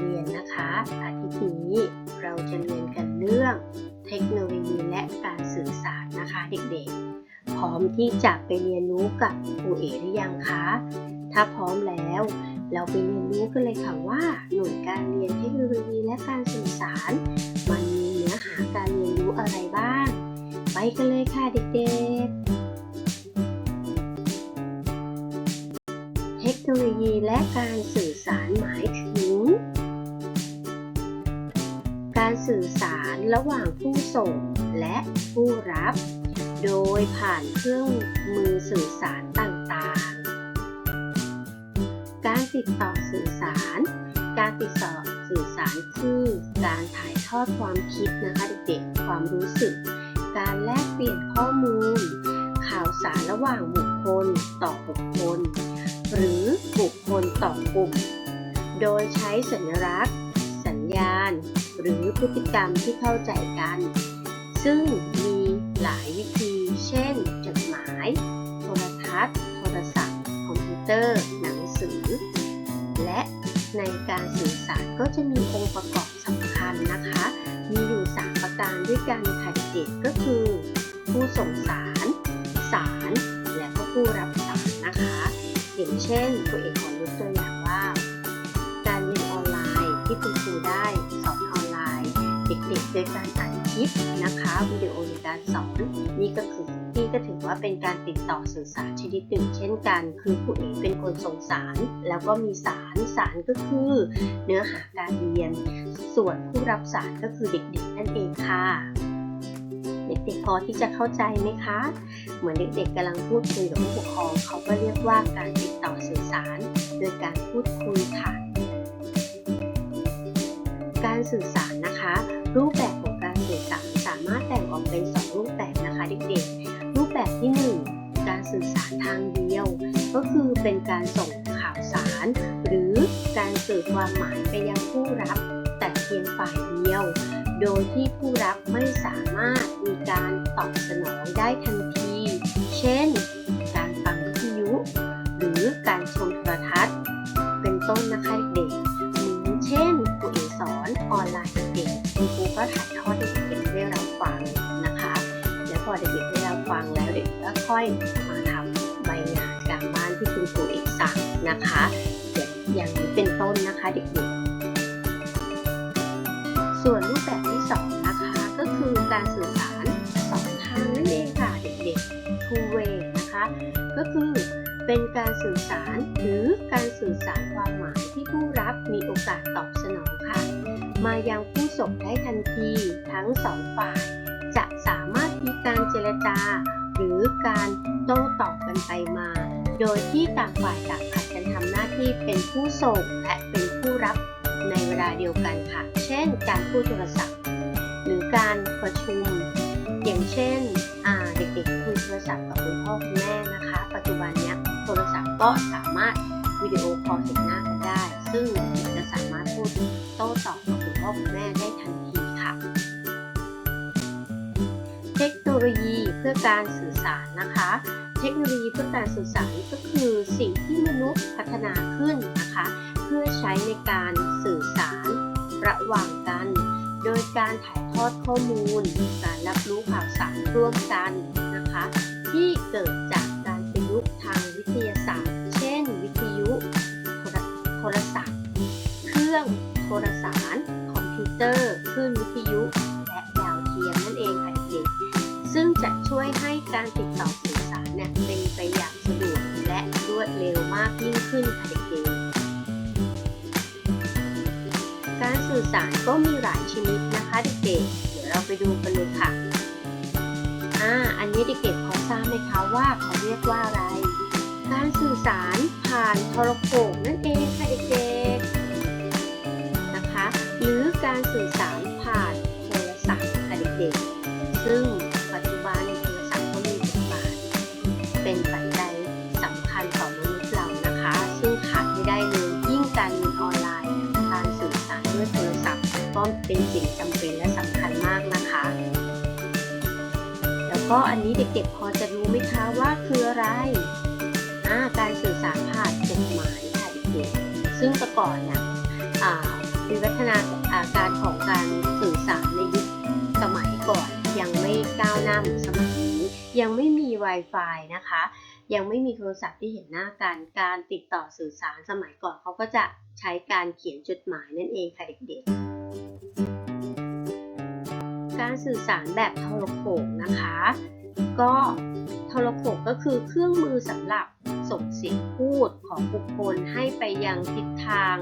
เรียนนะคะ อาทิตย์นี้เราจะเรียนกันเรื่องเทคโนโลยีและการสื่อสารนะคะเด็กๆ พร้อมที่จะไปเรียนรู้กับครูเอ๋หรือยังคะ ถ้าพร้อมแล้ว เราไปเรียนรู้กันเลยค่ะว่า หน่วยการเรียนเทคโนโลยีและการสื่อสาร มันมีเนื้อหาการเรียนรู้อะไรบ้าง ไปกันเลยค่ะเด็กๆเทคโนโลยีและการสื่อ ระหว่างผู้ส่งและผู้รับ โดยผ่านเครื่องมือสื่อสารต่างๆ การติดต่อสื่อสาร การติดต่อสื่อสารคือการถ่ายทอดความคิดนะคะเด็กๆ ความรู้สึก การแลกเปลี่ยนข้อมูล ข่าวสารระหว่างบุคคลต่อบุคคล หรือบุคคลต่อกลุ่ม โดยใช้สัญลักษณ์ หรือพฤติกรรมที่เข้าใจกัน ซึ่งมีหลายวิธี เช่น จดหมาย โทรทัศน์ โทรศัพท์ คอมพิวเตอร์ หนังสือ และในการสื่อสารก็จะมีองค์ประกอบสำคัญนะคะ มีอยู่ 3 ประการด้วยกันค่ะเด็กๆก็คือ ผู้ส่งสาร สาร และก็ผู้รับสารนะคะ อย่างเช่นตัวเอก เด็กๆโดยการอัดคลิปนะคะวิดีโอในการสอนนี่ก็คือนี่ก็ถือว่าเป็นการติดต่อสื่อสารชนิดหนึ่งเช่นกัน คือผู้เอกเป็นคนส่งสาร แล้วก็มีสารสารก็คือ เนื้อหาการเรียน ส่วนผู้รับสารก็คือเด็กๆนั่นเองค่ะเด็กๆพอที่จะเข้าใจไหมคะ เหมือนเด็กๆกำลังพูดคุยกับผู้ปกครอง เขาก็เรียกว่าการติดต่อสื่อสาร โดยการพูดคุยค่ะ การสื่อสาร นะคะ รูปแบบของการสื่อสารสามารถแบ่งออกเป็น 2 รูปแบบนะคะเด็กๆ รูปแบบที่ 1 การสื่อสารทางเดียว ก็คือเป็นการส่งข่าวสาร หรือการสื่อความหมายไปยังผู้รับ แต่เพียงฝ่ายเดียว โดยที่ผู้รับไม่สามารถมีการตอบสนองได้ทันที เช่น การฟังวิทยุ หรือการชมโทรทัศน์ เป็นต้นนะคะ อยมาทำใบงานการบ้านที่คุณครูเอกสั่งนะคะอย่างนี้เป็นต้นนะคะเด็กๆ ส่วนรูปแบบที่สองนะคะก็คือการสื่อสารสองทางนั่นเองค่ะเด็กๆ two way นะคะก็คือเป็นการสื่อสารหรือการสื่อสารความหมายที่ผู้รับมีโอกาสตอบสนองค่ะ มายังผู้ส่งได้ทันทีทั้งสองฝ่าย จะสามารถมีการเจรจา หรือการโต้ตอบกันไปมา โดยที่ต่างฝ่ายต่างผัดกันทำหน้าที่เป็นผู้ส่งและเป็นผู้รับในเวลาเดียวกันค่ะ เช่น การพูดโทรศัพท์ หรือการประชุม อย่างเช่นเด็กๆคุยโทรศัพท์กับคุณพ่อคุณแม่นะคะ ปัจจุบันเนี้ยโทรศัพท์ก็สามารถวิดีโอคอลเห็นหน้ากันได้ ซึ่งจะสามารถพูดโต้ตอบกับคุณพ่อคุณแม่ได้ทันทีค่ะ เทคโนโลยี พื่อการสื่อสารนะคะ เทคโนโลยีเพื่อการสื่อสารก็คือสิ่งที่มนุษย์พัฒนาขึ้นนะคะ เพื่อใช้ในการสื่อสารระหว่างกัน โดยการถ่ายทอดข้อมูล การรับรู้ข่าวสารร่วมกันนะคะ ที่เกิด การสื่อสารก็มีหลายชนิดนะคะเด็กๆ เดี๋ยวเราไปดูกันเลยค่ะ อ่า อันนี้เด็กๆพอทราบไหมคะว่าเขาเรียกว่าอะไร การสื่อสารผ่านโทรโขงนั่นเองค่ะเด็กๆ นะคะ หรือการสื่อสารผ่านโทรศัพท์ค่ะเด็กๆ ก็อันนี้เด็กๆพอจะรู้ไหมคะว่าคืออะไรอ่าการสื่อสารผ่านจดหมายค่ะเด็กๆซึ่งแต่ก่อนเนี่ยอ่าวิวัฒนาการของการสื่อสารในยุคสมัยก่อนยังไม่ก้าวหน้าเหมือนสมัยนี้ยังไม่มี Wi-Fi นะคะ ยังไม่มีโทรศัพท์ที่เห็นหน้ากันการติดต่อสื่อสารสมัยก่อนเขาก็จะใช้การเขียนจดหมายนั่นเองค่ะเด็กๆ การสื่อสารแบบโทรโขงนะคะ ก็โทรโขงก็คือเครื่องมือสำหรับส่งเสียงพูดของบุคคลให้ไปยังทิศทาง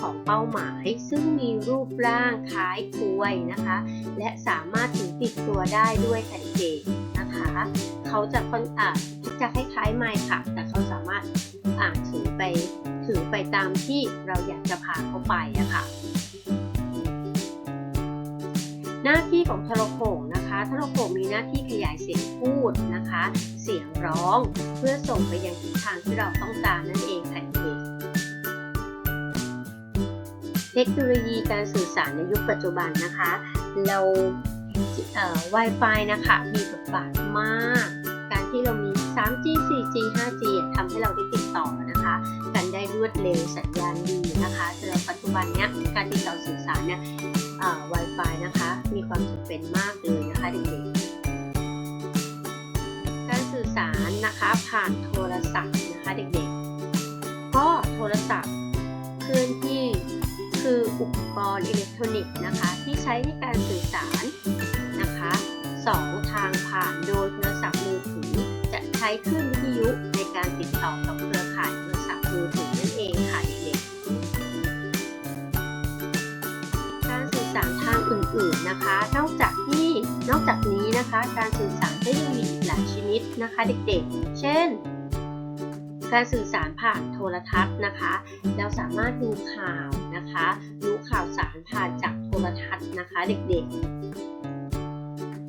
ของเป้าหมาย ซึ่งมีรูปร่างคล้ายกลวยนะคะ และสามารถถือติดตัวได้ด้วยค่ะเกๆนะคะ เขาจะค่อนอ่าจะคล้ายๆไม้ค่ะ แต่เขาสามารถอ่าถือไปถือไปตามที่เราอยากจะพาเขาไปอะค่ะ หน้าที่ของโทรโขงนะคะโทรโขงมีหน้าที่ขยายเสียงพูดนะคะ เสียงร้องเพื่อส่งไปยังทิศทางที่เราต้องการนั่นเองค่ะเด็กเทคโนโลยีการสื่อสารในยุคปัจจุบันนะคะ เราเอ่อ Wi-Fi นะคะ มีบทบาทมาก ที่เรามี 3G 4G 5G ทำให้เราได้ติดต่อนะคะ กันได้รวดเร็วสัญญาณดีนะคะสำหรับปัจจุบันเนี้ยการติดต่อสื่อสารเนี่ย Wi-Fi นะคะ มีความจำเป็นมากเลยนะคะเด็กๆ การสื่อสารนะคะผ่านโทรศัพท์นะคะเด็กๆ ก็โทรศัพท์เคลื่อนที่คืออุปกรณ์อิเล็กทรอนิกส์นะคะที่ใช้ในการสื่อสารนะคะสองทางผ่านโดย ศัพท์มือถือ จะใช้คลื่นวิทยุในการติดต่อกับเครือข่ายโทรศัพท์มือถือนั่นเองค่ะเด็กๆการสื่อสารทางอื่นๆนะคะ นอกจากที่นอกจากนี้นะคะ การสื่อสารก็ยังมีอีกหลายชนิดนะคะเด็กๆ เช่นการสื่อสารผ่านโทรทัศน์นะคะ เราสามารถดูข่าวนะคะ รู้ข่าวสารผ่านจากโทรทัศน์นะคะ เด็กๆ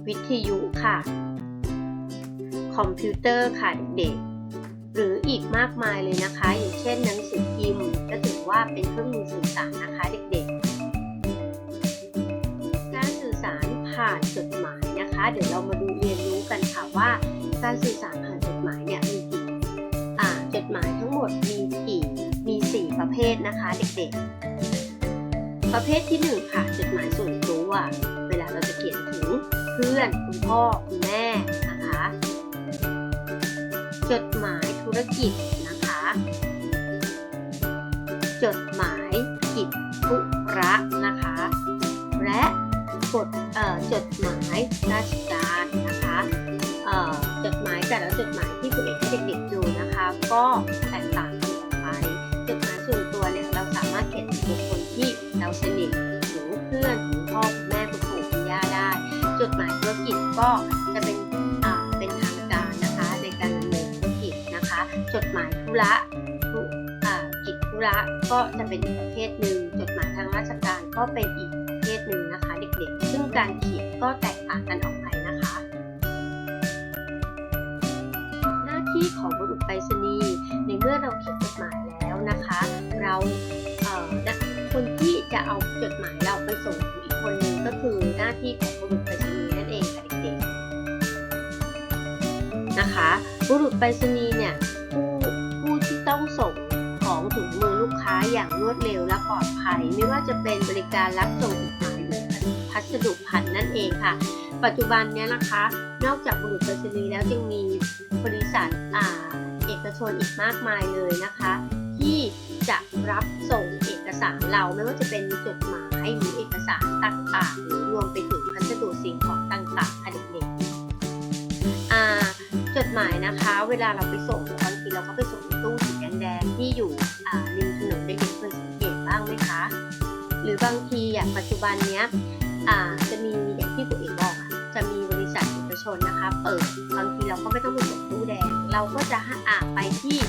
วิทยุค่ะ คอมพิวเตอร์ค่ะเด็กๆหรืออีกมากมายเลยนะคะ อย่างเช่นหนังสือพิมพ์ก็ถือว่าเป็นเครื่องมือสื่อสารนะคะเด็กๆ การสื่อสารผ่านจดหมายนะคะ เดี๋ยวเรามาดูเรียนรู้กันค่ะว่า การสื่อสารผ่านจดหมายเนี่ยมีกี่อ่าจดหมายทั้งหมดมีกี่มี 4 ประเภทนะคะเด็กๆ ประเภทที่1ค่ะจดหมายส่วนตัวเวลาเราจะเขียนถึงเพื่อนคุณพ่อคุณแม่ จดหมายธุรกิจนะคะ จดหมายกิจธุระนะคะ และกดเอ่อจดหมายราชการนะคะจดหมายแต่ละจดหมายที่คุณเอกให้เด็กๆดูนะคะ ก็แตกต่างกันไปจดหมายส่วนตัวเนี่ยเราสามารถเขียนถึงบุคคลที่เราสนิทถึงเพื่อนถึงพ่อแม่คุณปู่คุณย่าได้ จดหมายธุรกิจก็จะเป็น จดหมายธุระธุกิจธุระก็จะเป็นอีกประเภทหนึ่ง จดหมายทางราชการก็เป็นอีกประเภทหนึ่งนะคะ เด็กๆ ซึ่งการเขียนก็แตกต่างกันออกไปนะคะ หน้าที่ของบุรุษไปรษณีย์ในเมื่อเราเขียนจดหมายแล้วนะคะ เราเอ่อนะคนที่จะเอาจดหมายเราไปส่งถึงอีกคนหนึงก็คือหน้าที่ของบุรุษไปรษณีย์นั่นเองค่ะเด็กๆนะคะ บุรุษไปรษณีย์เนี่ย อย่างรวดเร็วและปลอดภัย ไม่ว่าจะเป็นบริการรับส่งจดหมายหรือพัสดุพันนั่นเองค่ะ ปัจจุบันนี้นะคะ นอกจากบุรุษไปรษณีย์แล้วยังมีบริษัทอ่าเอกชนอีกมากมายเลยนะคะ ที่จะรับส่งเอกสารเราไม่ว่าจะเป็นจดหมายหรือเอกสารต่างๆ หรือรวมไปถึงพัสดุสิ่งของต่างๆค่ะเด็กๆอ่าจดหมายนะคะ เวลาเราไปส่งบางทีเราก็ไปส่งในตู้สีแดงๆที่อยู่ริมางไหมคะ หรือบางทีอย่างปัจจุบันเนี้ยจะมีอย่างที่คุณเอกบอกจะมีบริษัทเอกชนนะคะเปิดบางทีเราก็ไม่ต้องไปส่งตู้แดง เราก็จะอ่าไปที่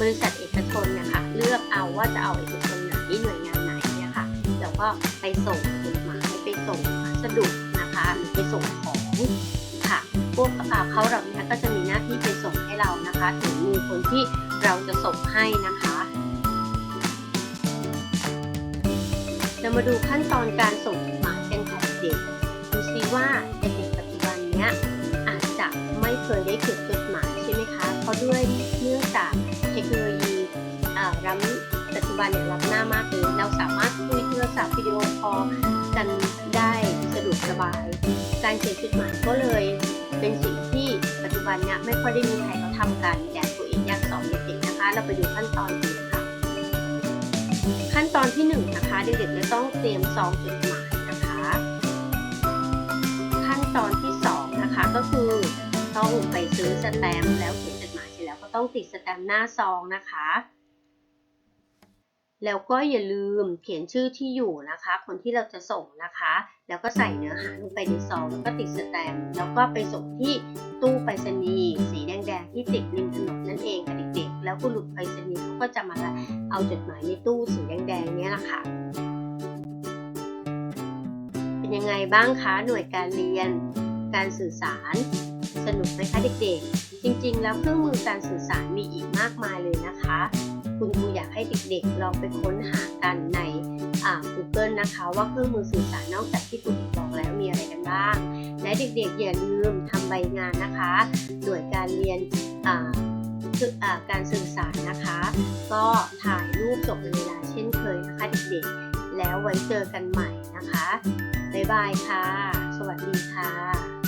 บริษัทเอกชนเนี่ยค่ะเลือกเอาว่าจะเอาเอกชนไหนหน่วยงานไหนเนี่ยค่ะแล้วก็ไปส่งจดหมายไปส่งพัสดุนะคะหรือไปส่งของค่ะ พวกเขาเหล่านี้ก็จะมีหน้าที่ไปส่งให้เรานะคะถึงมือคนที่เราจะส่งให้นะคะ เรามาดูขั้นตอนการส่งจดหมายกันค่ะเด็กดูซิว่าเด็กปัจจุบันเนี้ยอาจจะไม่เคยได้เขียนจดหมายใช่ไหมคะ เพราะด้วยเนื่องจากเทคโนโลยีอ่าล้ำปัจจุบันเนี่ยรับหน้ามากเลยเราสามารถคุยโทรศัพท์วิดีโอคอลกันได้สะดวกสบาย การเขียนจดหมายก็เลยเป็นสิ่งที่ปัจจุบันเนี่ยไม่ค่อยได้มีใครเขาทำกันแต่ตัวเองอยากสอนเด็กๆนะคะ เราไปดูขั้นตอนกัน ขั้นตอนที่หนึ่งนะคะเด็กๆจะต้องเตรียมซองจดหมายนะคะ ขั้นตอนที่สองนะคะก็คือต้องไปซื้อสแตมป์แล้วเขียนจดหมายเสร็จแล้วก็ต้องติดสแตมป์หน้าซองนะคะ แล้วก็อย่าลืมเขียนชื่อที่อยู่นะคะ คนที่เราจะส่งนะคะ แล้วก็ใส่เนื้อหาลงไปในซองแล้วก็ติดสแตมป์แล้วก็ไปส่งที่ตู้ไปรษณีย์สีแดงๆที่ติดริมถนนนั่นเองค่ะเด็กๆแล้วคุณลุงไปรษณีย์ ก็จะมาเอาจดหมายในตู้สีแดงๆนี้แหละค่ะ เป็นยังไงบ้างคะหน่วยการเรียน การสื่อสาร สนุกไหมคะเด็กๆ จริงๆ แล้วเครื่องมือการสื่อสารมีอีกมากมายเลยนะคะ คุณครูอยากให้เด็กๆลองไปค้นหากันในอ่า Google นะคะว่าเครื่องมือสื่อสารนอกจากที่คุณครูบอกแล้วมีอะไรกันบ้าง และเด็กๆอย่าลืมทำใบงานนะคะ หน่วยการเรียนอ่า การสื่อสารนะคะ ก็ถ่ายรูปจบในเวลาเช่นเคยนะคะเด็กๆ แล้วไว้เจอกันใหม่นะคะ บ๊ายบายค่ะ สวัสดีค่ะ